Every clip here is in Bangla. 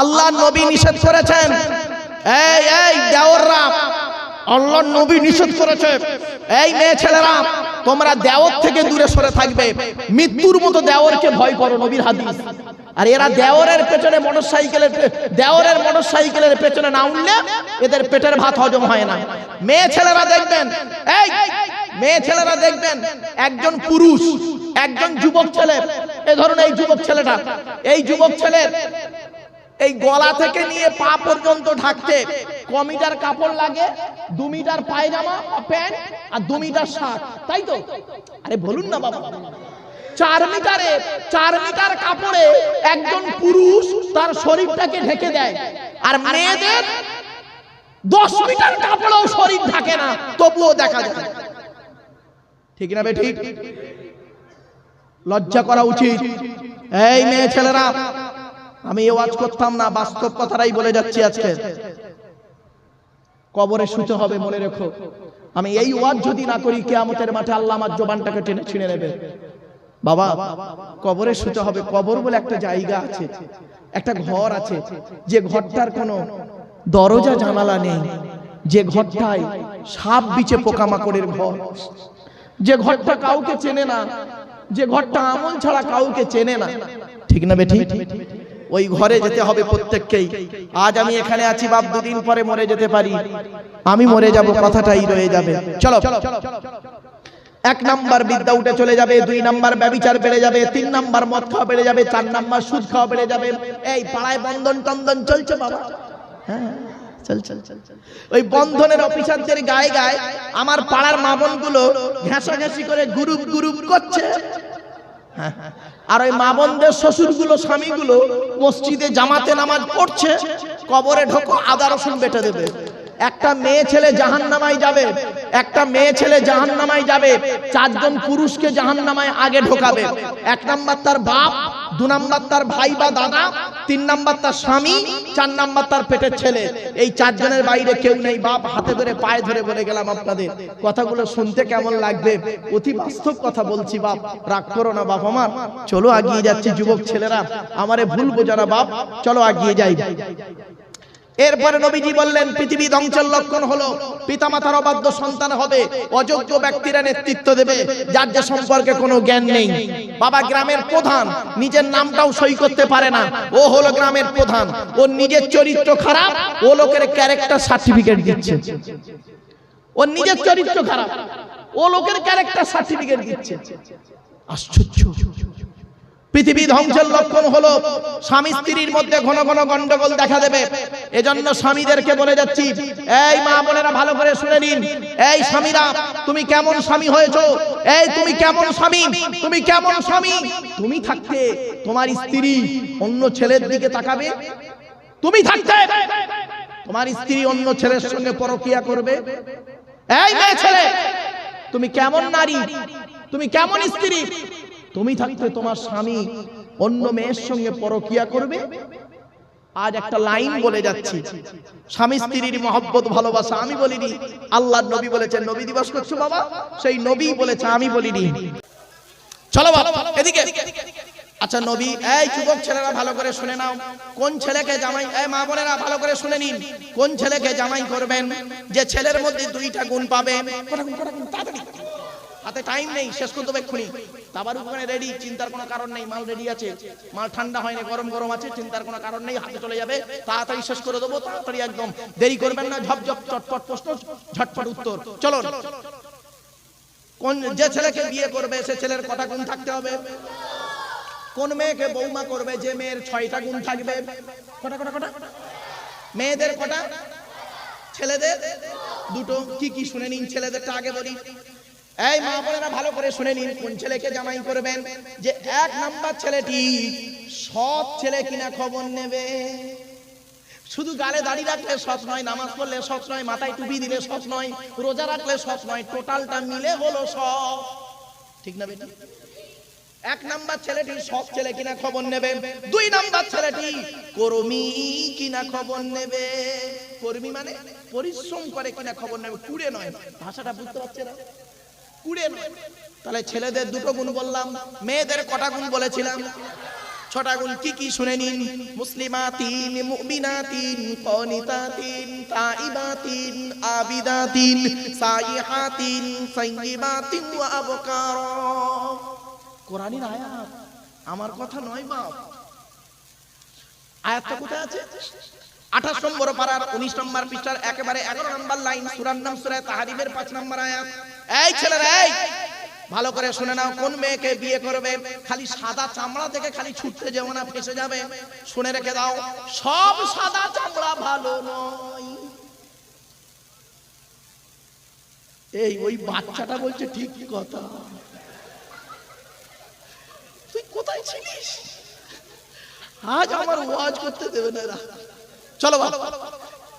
আল্লাহ নবী নিষেধ করেছেন। এই এই দেওররা আল্লাহ নবী নিষেধ করেছে এই মেয়ে ছেলেরা, তোমরা দেওর থেকে দূরে সরে থাকবে। মৃত্যুর মতো দেওরকে ভয় করো, নবীর হাদিস। আর এরা দেওরের পেছনে মোটর সাইকেলের দেওরের মোটর সাইকেলের পেছনে না উঠলে এদের পেটের ভাত হজম হয় না। মেয়ে ছেলেরা দেখবেন, এই, মেয়ে ছেলেরা দেখবেন, একজন পুরুষ, একজন যুবক ছেলে। এ ধরুন এই যুবক ছেলেটা, এই যুবক ছেলের এই গলা থেকে নিয়ে পা পর্যন্ত ঢাকতে ক মিটার কাপড় লাগে, দু মিটার পায়জামা প্যান্ট, আর দু মিটার শার্ট, তাই তো? আরে বলুন না বাবা। চার মিটারে, চার মিটার কাপড়ে একজন পুরুষ তার শরীরটাকে ঢেকে দেয়, আর মেয়েদের দশ মিটার কাপড়েও শরীর ঢাকে না, তবুও দেখা যায়। ঠিক না বে, ঠিক? লজ্জা করা উচিত। এই মেয়ে ছেলেরা আমি ওয়াজ করতাম না, বাস্তব কথাটাই বলে যাচ্ছি আজকে। কবরে শুতে হবে মনে রেখো। আমি এই ওয়াজ যদি না করি, কেয়ামতের মাঠে আল্লাহ আমার জবানটাকে টেনে ছিঁড়ে নেবে। বাবা, কবরে শুতে হবে। কবর বলে একটা জায়গা আছে, একটা ঘর আছে। যে ঘরটার কোনো দরজা, জানালা নেই। যে ঘরটায় সাপ বিচে পোকামাকড়ের ঘর। যে ঘরটা কাউকে চেনে না, যে ঘরটা আমল ছাড়া কাউকে চেনে না। ঠিক না বেঠি ওই ঘরে যেতে হবে প্রত্যেককেই। আজ আমি এখানে আছি, বাপ, দুদিন পরে মরে যেতে পারি। আমি মরে যাব, কথাটাই রয়ে যাবে। চলো। এক নাম্বার বিদ্যা উঠে চলে যাবে, দুই নাম্বার ব্যবিচার বেড়ে যাবে, তিন নাম্বার মদ খাওয়া বেড়ে যাবে, চার নাম্বার সুদ খাওয়া বেড়ে যাবে। এই পাড়ায় বন্ধন টন্দন চলছে, বাবা। হ্যাঁ চল চল চল চল। ওই বন্ধনের অফিসারদের গায়ে গায়ে আমার পাড়ার মামনগুলো ঘেঁষাঘেঁষি করে গুরুপ গুরুপ করছে। আর ওই মা বোনদের শ্বশুরগুলো, স্বামীগুলো মসজিদে জামাতে নামাজ পড়ছে, কবরে ঢোকো, আদা রসুন বেটে দেবে। একটা মেয়ে ছেলে জাহান নামায় যাবে, একটা মেয়ে ছেলে জাহান নামায় যাবে, চারজন পুরুষকে জাহান নামায় আগে ঢোকাবে। এক নাম্বার তার বাপ দু নাম্বার তার ভাই বা দাদা, তিন নাম্বার তার স্বামী, চার নাম্বার তার পেটের ছেলে। এই চারজনের বাইরে কেউ নেই, বাপ হাতে ধরে, পায়ে ধরে বলে গেলাম আপনাদের। কথাগুলো শুনতে কেমন লাগবে? অতি বাস্তব কথা বলছি, বাপ। রাগ করো না, বাপ আমার। চলো আগিয়ে যাচ্ছি যুবক ছেলেরা। আমারে ভুল বোঝা না, বাপ। চলো আগিয়ে যাই। এরপরে নবীজি বললেন, পৃথিবী ধ্বংসের লক্ষণ হলো, পিতামাতার অবাধ্য সন্তান হবে, অযোগ্য ব্যক্তিরা নেতৃত্ব দেবে, যার যে সম্পর্কে কোনো জ্ঞান নেই। বাবা গ্রামের প্রধান, নিজের নামটাও সই করতে পারে না, ও হলো গ্রামের প্রধান ওর নিজের চরিত্র খারাপ, ও লোকের ক্যারেক্টার সার্টিফিকেট দিচ্ছে। ওর নিজের চরিত্র খারাপ, ও লোকের ক্যারেক্টার সার্টিফিকেট দিচ্ছে। আশ্চর্য। পৃথিবী ধ্বংসের লক্ষণ হলো স্বামী স্ত্রীর মধ্যে ঘন ঘন গন্ডগোল দেখা দেবে। এজন্য স্বামীদেরকে বলে যাচ্ছি, এই মা বোনেরা ভালো করে শুনে নিন। এই স্বামীরা, তুমি কেমন স্বামী হয়েছো? এই তুমি কেমন স্বামী? তুমি কেমন স্বামী? তুমি থাকতে তোমার স্ত্রী অন্য ছেলের দিকে তাকাবে? তুমি থাকতে তোমার স্ত্রী অন্য ছেলের সঙ্গে পরকিয়া করবে? এই মেয়ে ছেলে, তুমি কেমন নারী? তুমি কেমন স্ত্রী? তুমি থাকতে তোমার স্বামী অন্য মেয়ের সঙ্গে পরকিয়া করবে? আজ একটা লাইন বলে যাচ্ছি। স্বামী স্ত্রীর মহব্বত, ভালোবাসা আমি বলিনি। আল্লাহ নবী বলেছেন, নবী দিবস করছ বাবা? সেই নবী বলেছে, আমি বলিনি। চলো বাবা, এদিকে। আচ্ছা নবী, এই যুবক ছেলেরা ভালো করে শুনে নাও। কোন ছেলেকে জামাই, এই মা বোনেরা ভালো করে শুনে নিন। কোন ছেলেকে জামাই করবেন? যে ছেলের মধ্যে দুইটা গুণ পাবে। হাতে টাইম নেই, শেষ করতে হবে এক্ষুনি। তাবার ওখানে রেডি চিন্তার কোনো কারণ নেই, মাল রেডি আছে। মাল ঠান্ডা হয়নি, গরম গরম আছে, চিন্তার কোনো কারণ নেই, হাতে চলে যাবে। তাড়াতাড়ি শেষ করে দেবো, তাড়াতাড়ি একদম। দেরি করবেন না ঝপঝপ চটপট প্রশ্ন, ঝটপট উত্তর। চলো কোন যে ছেলেকে বিয়ে করবে, সে ছেলের কটা গুণ থাকতে হবে? কোন মেয়েকে বৌমা করবে, যে মেয়ের ছয়টা গুণ থাকবে? কটা কটা কটা? মেয়েদের কটা? ছেলেদের? দুটো। কি কি? শুনে নিন, ছেলেদেরটা আগে বলি। এই মা বোনেরা ভালো করে শুনে নিন, কোন ছেলেকে জামাই করবেন? যে এক নাম্বার ছেলেটি সৎ ছেলে কিনা খবর নেবে? শুধু গালে দাড়ি রাখলে সৎ নয়, নামাজ পড়লে সৎ নয়, মাথায় টুপি দিলে সৎ নয়, রোজা রাখলে সৎ নয়, টোটালটা মিলে হলো সৎ। ঠিক না বেটা? এক নাম্বার ছেলেটি সৎ ছেলে কিনা খবর নেবে? দুই নাম্বার ছেলেটি কর্মী কিনা খবর নেবে? কর্মী মানে পরিশ্রম করে কিনা খবর নেবে? কুড়ে নয়, ভাষাটা বুঝতে পারছে না? কুড়ে তাহলে ছেলেদের দুটো গুণ বললাম, মেয়েদের কটা গুণ বলেছিলাম? ছটা গুণ কি কি শুনে নিন? মুসলিমাতিন, মুমিনাতিন, কনিতাতিন, তাইবাতিন, আবিদাতিন, সাইহাতিন সাইয়িবাতিন ওয়া আবকার। কোরআনের আয়াত, আমার কথা নয় বাপ। আয়াতটা কোথায় আছে? আঠাশ নম্বর পারার উনিশ নম্বর পৃষ্ঠার একেবারে এগারো নম্বর লাইন, সুরার নাম সুরায় তাহারিমের পাঁচ নম্বর আয়াত। এই এই! ভালো করে শুনে নাও, কোন মেয়েকে বিয়ে করবে? খালি সাদা চামড়া থেকে খালি ছুটতে যেও না, ফেসে যাবে। শুনে রেখে দাও, সব সাদা চামড়া ভালো নয়। এই, ওই বাচ্চাটা বলছে ঠিক কথা। তুই কোথায় ছিলিস? আজ আমার ওয়াজ করতে দেবে না চলো ভালো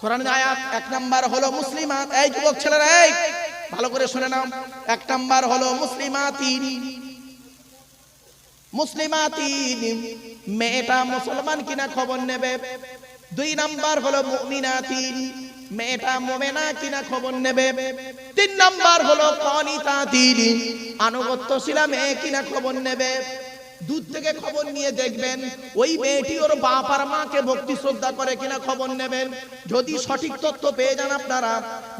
কোরআনের আয়াত এক নাম্বার হলো মুসলিমাত। এই যুবক ছেলেরা, এই, ভালো করে শুনে নাও। এক নাম্বার হলো মুসলিমাতিন। মুসলিমাতিন, মেয়েটা মুসলমান কিনা খবর নেবে? দুই নাম্বার হলো মুমিনাতিন, মেয়েটা মোমেনা কিনা খবর নেবে? তিন নাম্বার হলো কনিতাতিন, আনুগত্যশীলা মেয়ে কিনা খবর নেবে? দূর থেকে খবর নিয়ে দেখবেন, ওই মেয়েটি ওর বাপ আর মাকে ভক্তি শ্রদ্ধা করে কিনা খবর নেবেন। যদি সঠিক তথ্য পেয়ে যান আপনারা,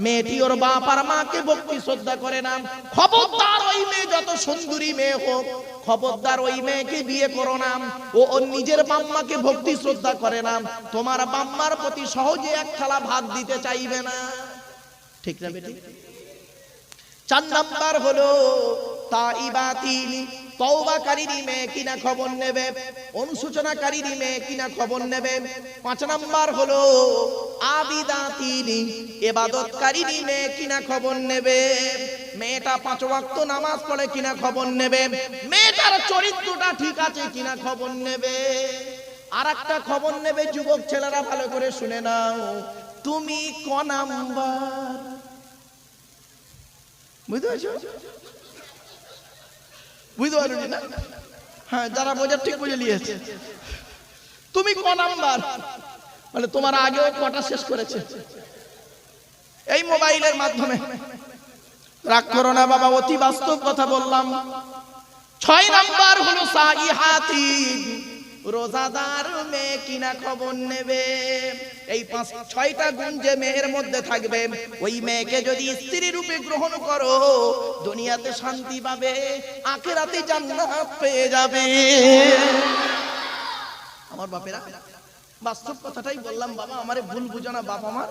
মেয়েটি ওর বাপ আর মাকে ভক্তি শ্রদ্ধা করে না খবরদার ওই মেয়ে যত সুন্দরী মেয়ে হোক, খবরদার ওই মেয়েকে বিয়ে করো না ও ওর নিজের বাম্মাকে ভক্তি শ্রদ্ধা করে না তোমার বাম্মার প্রতি সহজে এক থালা ভাত দিতে চাইবে না। ঠিক না বেটি? চার নাম্বার হলো তাইবাতিন তওবাকারীরই মেয়ে কিনা খবর নেবে? অনুসূচনাকারীরই মেয়ে কিনা খবর নেবে? পাঁচ নাম্বার হলো আবিদাতিন ইবাদতকারীরই মেয়ে কিনা খবর নেবে? মেয়েটা পাঁচ ওয়াক্ত নামাজ পড়ে কিনা খবর নেবে? মেয়েটার চরিত্রটা ঠিক আছে কিনা খবর নেবে? আর একটা খবর নেবে, যুবক ছেলেরা ভালো করে শুনে নাও। তুমি ক নাম্বার? বুঝতে পারছ? বুঝতে পারলি? না হ্যাঁ যারা বোঝার ঠিক বুঝে নিয়েছে। তুমি ক নাম্বার? মানে তোমার আগেও কটা শেষ করেছে? এই মোবাইলের মাধ্যমে। রাগ করো না বাবা অতি বাস্তব কথা বললাম। ছয় নাম্বার হলো সাইহাতি রোজাদার মেয়ে কিনা খবর নেবে? এই পাঁচ, ছয়টা গুণ যে মেয়ের মধ্যে থাকবে, ওই মেয়েকে যদি স্ত্রী রূপে গ্রহণ করো, দুনিয়াতে শান্তি পাবে, আখেরাতে জান্নাত পেয়ে যাবে। আমার বাপেরা, বাস্তব কথাটাই বললাম, বাবা, আমারে ভুল বুঝো না বাবা আমার।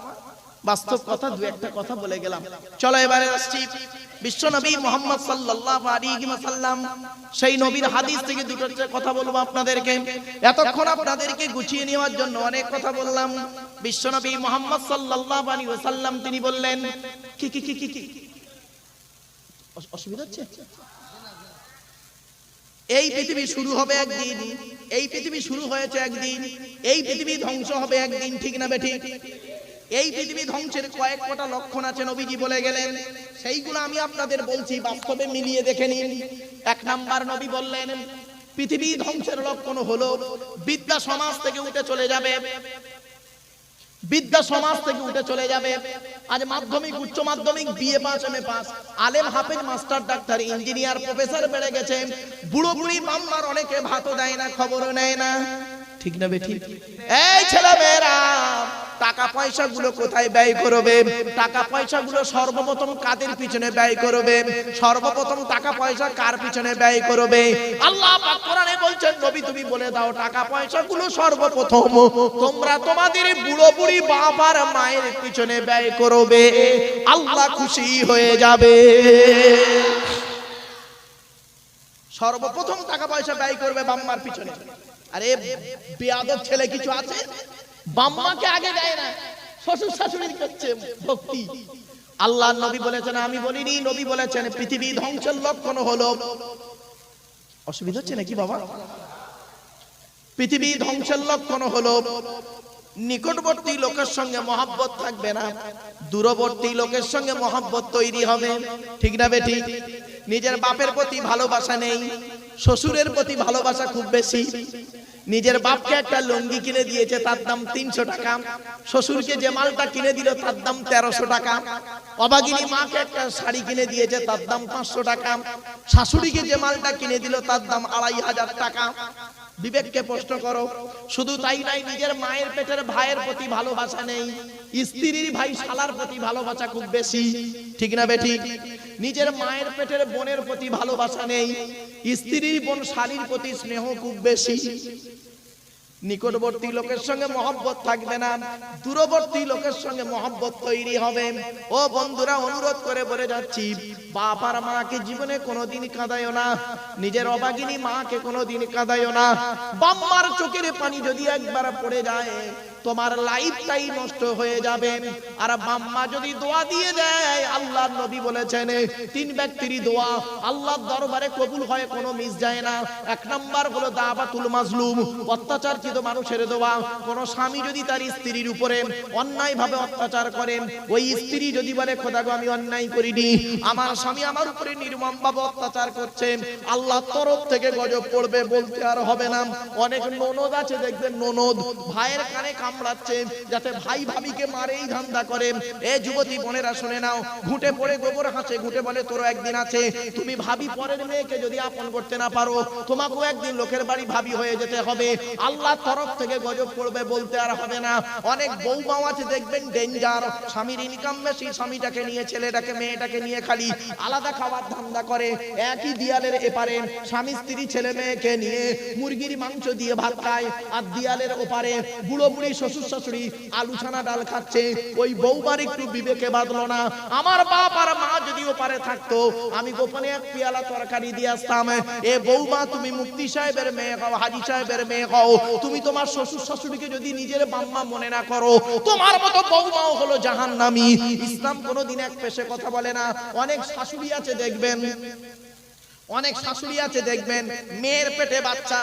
বাস্তব কথা, দু একটা কথা বলে গেলাম। চলো এবারে আসছি। বিশ্ব নবী মোহাম্মদ সাল্লাল্লাহু আলাইহি ওয়াসাল্লাম, সেই নবীর হাদিস থেকে দুটো কথা বলব আপনাদেরকে। এতক্ষণ আপনাদেরকে গুছিয়ে নেওয়ার জন্য অনেক কথা বললাম। বিশ্ব নবী মোহাম্মদ সাল্লাল্লাহু আলাইহি ওয়াসাল্লাম, তিনি বললেন, কি কি কি কি কি? অসুবিধা হচ্ছে? এই পৃথিবী শুরু হবে একদিন, এই পৃথিবী শুরু হয়েছে একদিন, এই পৃথিবী ধ্বংস হবে একদিন, ঠিক না বেঠিক এই পৃথিবী ধ্বংসের কয়েক কটা লক্ষণ আছে, নবীজি বলে গেলেন। সেইগুলো আমি আপনাদের বলছি, বাস্তবে মিলিয়ে দেখে নিন। এক নাম্বার নবী বললেন, পৃথিবী ধ্বংসের লক্ষণ হলো, বিদ্যা সমাজ থেকে উঠে চলে যাবে। বিদ্যা সমাজ থেকে উঠে চলে যাবে। আজ মাধ্যমিক, উচ্চ মাধ্যমিক BA pass M A pass. আলেম হাফেজ, মাস্টার, ডাক্তার, ইঞ্জিনিয়ার, প্রফেসর বেড়ে গেছে। বুড়ো বুড়ি, মাম্মার অনেকে ভাতও দেয় না, খবরও নেয় না। ঠিক না বেঠিক এই ছেলে মেয়েরা টাকা পয়সা গুলো কোথায় ব্যয় করবে? টাকা পয়সা গুলো সর্বপ্রথম কাদের পিছনে ব্যয় করবে? সর্বপ্রথম টাকা পয়সা কার পিছনে ব্যয় করবে? আল্লাহ পাক বলছেন, নবী, তুমি বলে দাও, টাকা পয়সা গুলো সর্বপ্রথম তোমরা তোমাদের বুড়ো বুড়ি বাপ আর মায়ের পিছনে ব্যয় করবে। আল্লাহ খুশি হয়ে যাবে। সর্বপ্রথম টাকা পয়সা ব্যয় করবে বাম্মার পিছনে। আরে, বেয়াদব ছেলে কিছু আছে? বাম্মাকে আগে দেয় না, শ্বশুর শাশুড়ির করছে ভক্তি। আল্লাহ নবী বলেছেন, আমি বলিনি, নবী বলেছেন, পৃথিবী ধ্বংসের লক্ষণ হলো। অসুবিধা হচ্ছে নাকি বাবা? পৃথিবী ধ্বংসের লক্ষণ হলো, নিকটবর্তী লোকের সঙ্গে মহাব্বত থাকবে না, দূরবর্তী লোকের সঙ্গে মহাব্বত তৈরি হবে। ঠিক না বেঠিক নিজের বাপের প্রতি ভালোবাসা নেই শ্বশুরের প্রতি ভালোবাসা খুব বেশি। নিজের বাপকে একটা লুঙ্গি কিনে দিয়েছে, তার দাম তিনশো টাকা। শ্বশুরকে যে মালটা কিনে দিল, তার দাম তেরোশো টাকা। অবাগিনী মাকে একটা শাড়ি কিনে দিয়েছে, তার দাম পাঁচশো টাকা। শাশুড়িকে যে মালটা কিনে দিল, তার দাম আড়াই হাজার টাকা। বিবেককে প্রশ্ন করো, শুধু তাই নাই নিজের মায়ের পেটের ভাইয়ের প্রতি ভালোবাসা নেই। স্ত্রীর ভাই শালার প্রতি ভালোবাসা খুব বেশি। ঠিক না বেটি নিজের মায়ের পেটের বোনের প্রতি ভালোবাসা নেই, স্ত্রীর বোন শালীর প্রতি স্নেহ খুব বেশি। নিকটবর্তী লোকের সঙ্গে মহব্বত থাকবে না, দূরবর্তী লোকের সঙ্গে মহব্বত তৈরি হবে। ও বন্ধুরা, অনুরোধ করে বলে যাচ্ছি, বাপ আর মাকে জীবনে কোনোদিন কাঁদায় না, নিজের অবাগিনী মাকে কোনোদিন কাঁদায় না। বাম্মার চোখের পানি যদি একবার পড়ে যায় তোমার লাইফটাই নষ্ট হয়ে যাবে। আর বাম্মা যদি দোয়া দিয়ে দেয়, আল্লাহর নবী বলেছেন, তিন ব্যক্তির দোয়া। আল্লাহর দরবারে কবুল হয়, কোনো মিস যায় না। এক নাম্বার হলো দাবাতুল মাজলুম, অত্যাচারকৃত মানুষের দোয়া। কোন স্বামী যদি তার স্ত্রীর উপরে অন্যায় ভাবে অত্যাচার করেন ওই স্ত্রী যদি বলে খোদাগো আমি অন্যায় করিনি। আমার স্বামী আমার উপরে নির্মম ভাবে অত্যাচার করছে। আল্লাহ তরফ থেকে গজব পড়বে বলতে আর হবে না। অনেক ননদ আছে, দেখবেন ননদ। ভাইয়ের কানে কামড়াচ্ছে যাতে ভাই ভাবিকে মারে এই ধান্দা করে। এ যুবতী বোনেরা, শুনে নাও, ঘুটে পড়ে গোবর হাসে, ঘুটে বলে তোর একদিন আছে। তুমি ভাবি পরের মেয়েকে যদি আপন করতে না পারো, তোমাকেও একদিন লোকের বাড়ি ভাবি হয়ে যেতে হবে। আল্লাহ তরফ থেকে গজব পড়বে বলতে আর হবে না। অনেক বৌমাও আছে, দেখবেন, ডেঞ্জার। স্বামীর ইনকাম বেশি, স্বামীটাকে নিয়ে, ছেলেটাকে, মেয়েটাকে নিয়ে খালি আলাদা খাবার ধান্দা করে। একই দিয়ালের এপারে স্বামী, স্ত্রী, ছেলে, মেয়েকে নিয়ে মুরগির মাংস দিয়ে ভাত খায়। আর দিয়ালের ওপারে বুড়ো বুড়ি শ্বশুর শাশুড়ি আলু ছানা ডাল খাচ্ছে, ওই বৌবার একটু বিবেকে বাঁধলো না। আমার বাপ আর মা যদি ওপারে থাকতো, আমি গোপনে এক পিয়ালা তরকারি দিয়ে আসতাম। এ বৌমা তুমি মুক্তি সাহেবের মেয়ে হও, হাজি সাহেবের মেয়ে হও, তুমি তোমার শ্বশুর শাশুড়িকে যদি নিজের বাম্মা মনে না করো, তোমার মতো বৌমাও হলো জাহান্নামী। ইসলাম কোনোদিন এক পেশে কথা বলে না, অনেক শাশুড়ি আছে, দেখবেন। অনেক শাশুড়ি আছে দেখবেন মেয়ের পেটে বাচ্চা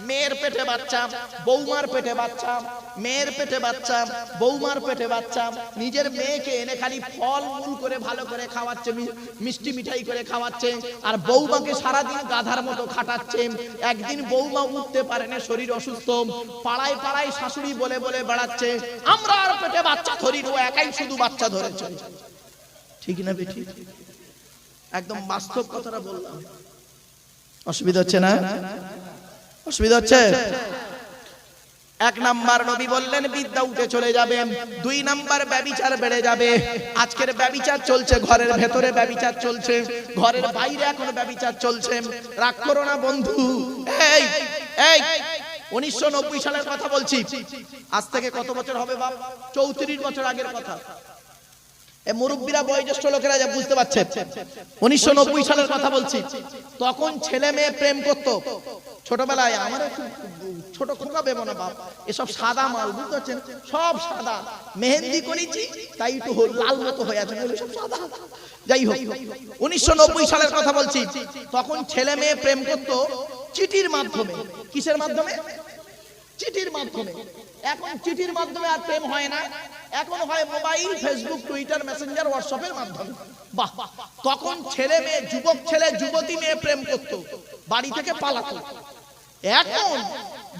মেয়ের পেটে বাচ্চা বৌমার পেটে বাচ্চা মেয়ের পেটে বাচ্চা বৌমার পেটে বাচ্চা নিজের মেয়েকে এনে খালি ফল মূল করে ভালো করে খাওয়াচ্ছে মিষ্টি মিঠাই করে খাওয়াচ্ছে আর বৌমাকে সারাদিন গাধার মতো খাটাচ্ছে একদিন বৌমা উঠতে পারে না শরীর অসুস্থ পাড়ায় পাড়ায় শাশুড়ি বলে বলে বেড়াচ্ছে আমরা আর পেটে বাচ্চা ধরি একাই শুধু বাচ্চা ধরেছে। ঠিক না বেঠিক একদম বাস্তব কথাটা বললাম। অসুবিধা হচ্ছে না? অসুবিধা হচ্ছে। এক নাম্বার নবী বললেন বিদ্যা উঠে চলে যাবে দুই নাম্বার ব্যবিচার বেড়ে যাবে। আজকের ব্যবিচার চলছে ঘরের ভেতরে ব্যবিচার চলছে ঘরের বাইরে এখন ব্যবিচার চলছে। রাগ করো না বন্ধু। এই এই উনিশশো নব্বই সালের কথা বলছি। আজ থেকে কত বছর হবে বাপ? চৌত্রিশ বছর আগের কথা। মুরব্বীরা বয়োজ্যেষ্ঠ লোকেরা যা বুঝতে পারছে। উনিশশো নব্বই সালের কথা বলছি। তখন ছেলে মেয়ে প্রেম করত। ছোটবেলায় আমার ছোট খোকা বেবো না বাপ। এসব সাদা মাল, বুঝতে পারছেন? সব সাদা। মেহেন্দি করেছি, তাই একটু লাল মতো হয়ে আছে। সব সাদা। যাই হোক, উনিশশো নব্বই সালের কথা বলছি। তখন ছেলে মেয়ে প্রেম করত চিঠির মাধ্যমে। কিসের মাধ্যমে? চিঠির মাধ্যমে। এখন চিঠির মাধ্যমে আর প্রেম হয় না। এখন হয় মোবাইল, ফেসবুক, টুইটার, মেসেঞ্জার, হোয়াটসঅ্যাপের মাধ্যমে। বাহ! তখন ছেলে মেয়ে, যুবক ছেলে, যুবতী মেয়ে প্রেম করত। বাড়ি থেকে পালাতো। এখন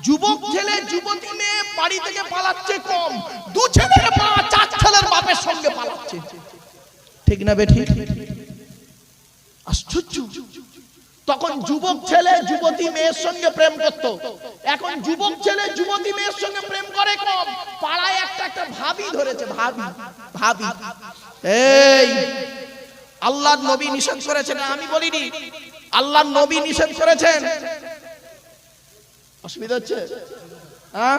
যুবক ছেলে, যুবতী মেয়ে বাড়ি থেকে পালাচ্ছে কম। দু ছেলের মা, চার ছেলের বাপের সঙ্গে পালাচ্ছে। ঠিক না বেঠিক আশ্চর্য। তখন যুবক ছেলে যুবতী মেয়ের সঙ্গে প্রেম করত। এখন যুবক ছেলে যুবতী মেয়ের সঙ্গে প্রেম করে কম। পাড়ায় একটা একটা ভাবি ধরেছে, ভাবি ভাবি। এই আল্লাহর নবী নিষেধ করেছেন, আমি বলিনি। আল্লাহর নবী নিষেধ করেছেন। অসুবিধা হচ্ছে? হ্যাঁ?